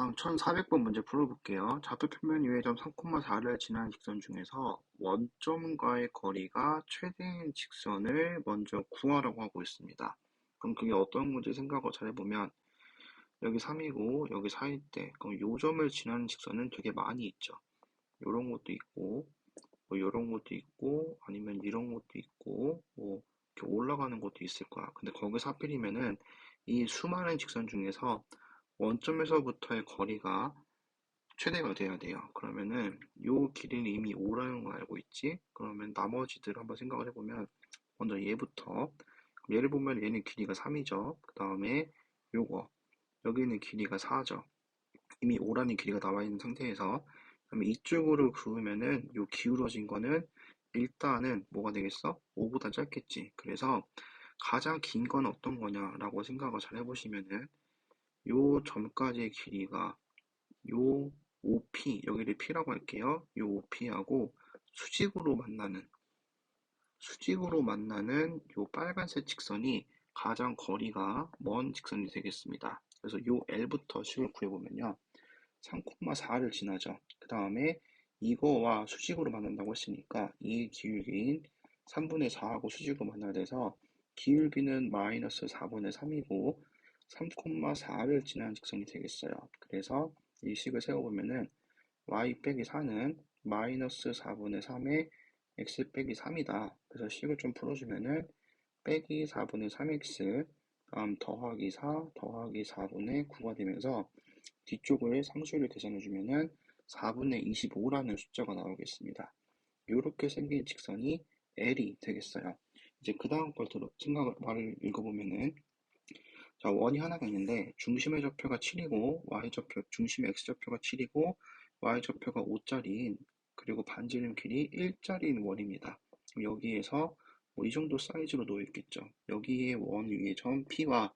다음 1400번 문제 풀어볼게요. 좌표 평면 위의 점 3,4를 지나는 직선 중에서 원점과의 거리가 최대인 직선을 먼저 구하라고 하고 있습니다. 그럼 그게 어떤 건지 생각을 잘 해보면 여기 3이고 여기 4일 때 그럼 요 점을 지나는 직선은 되게 많이 있죠. 요런 것도 있고 뭐 요런 것도 있고 아니면 이런 것도 있고 뭐 이렇게 올라가는 것도 있을 거야. 근데 거기서 하필이면은 이 수많은 직선 중에서 원점에서부터의 거리가 최대가 돼야 돼요. 그러면은 요 길이는 이미 5라는 걸 알고 있지? 그러면 나머지들 한번 생각을 해보면 먼저 얘부터 얘를 보면 얘는 길이가 3이죠. 그 다음에 요거 여기는 길이가 4죠. 이미 5라는 길이가 나와 있는 상태에서 그러면 이쪽으로 그으면은 요 기울어진 거는 일단은 뭐가 되겠어? 5보다 짧겠지. 그래서 가장 긴 건 어떤 거냐라고 생각을 잘 해보시면은 요 점까지의 길이가 요 OP, 여기를 P라고 할게요. 요 OP하고 수직으로 만나는 수직으로 만나는 요 빨간색 직선이 가장 거리가 먼 직선이 되겠습니다. 그래서 요 L부터 식을 구해보면요. 3,4를 지나죠. 그 다음에 이거와 수직으로 만난다고 했으니까 이 기울기인 3분의 4하고 수직으로 만나야 돼서 기울기는 마이너스 4분의 3이고 3,4를 지나는 직선이 되겠어요. 그래서 이 식을 세워보면은 y 빼기 4는 마이너스 4분의 3에 x 빼기 3이다. 그래서 식을 좀 풀어주면은 빼기 4분의 3x 다음 더하기 4 더하기 4분의 9가 되면서 뒤쪽을 상수를 계산해주면은 4분의 25라는 숫자가 나오겠습니다. 이렇게 생긴 직선이 L이 되겠어요. 이제 그 다음 걸 들어, 생각을, 말을 읽어보면은 자, 원이 하나가 있는데 중심의 좌표가 7이고 y좌표, 중심의 x좌표가 7이고 y좌표가 5짜리인 그리고 반지름 길이 1짜리인 원입니다. 여기에서 뭐 이 정도 사이즈로 놓여 있겠죠. 여기에 원 위에 점 P와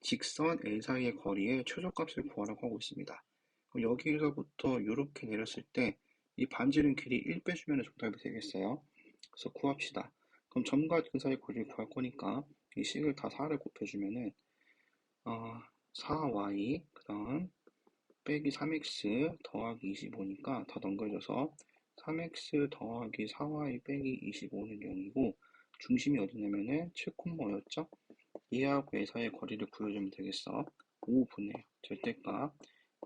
직선 L 사이의 거리의 최소값을 구하라고 하고 있습니다. 그럼 여기에서부터 이렇게 내렸을 때 이 반지름 길이 1 빼주면 정답이 되겠어요. 그래서 구합시다. 그럼 점과 그 사이 거리를 구할 거니까 이 식을 다 4를 곱해주면은 어, 4y 그 다음 빼기 3x 더하기 25니까 더 넘겨져서 3x 더하기 4y 빼기 25는 0이고 중심이 어디냐면은 7,5였죠? 얘하고 얘 사이의 거리를 구해주면 되겠어 5분의 절대값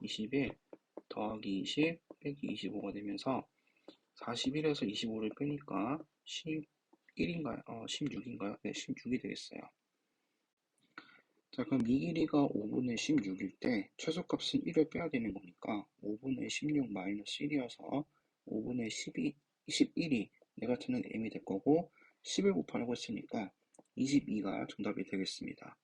21 더하기 20 빼기 25가 되면서 41에서 25를 빼니까 11인가요? 어, 16인가요? 네, 16이 되겠어요. 자, 그럼 이 길이가 5분의 16일 때 최소값은 1을 빼야 되는 거니까 5분의 16 마이너스 1이어서 5분의 12, 21이 내가 찾는 m이 될 거고 10을 곱하라고 했으니까 22가 정답이 되겠습니다.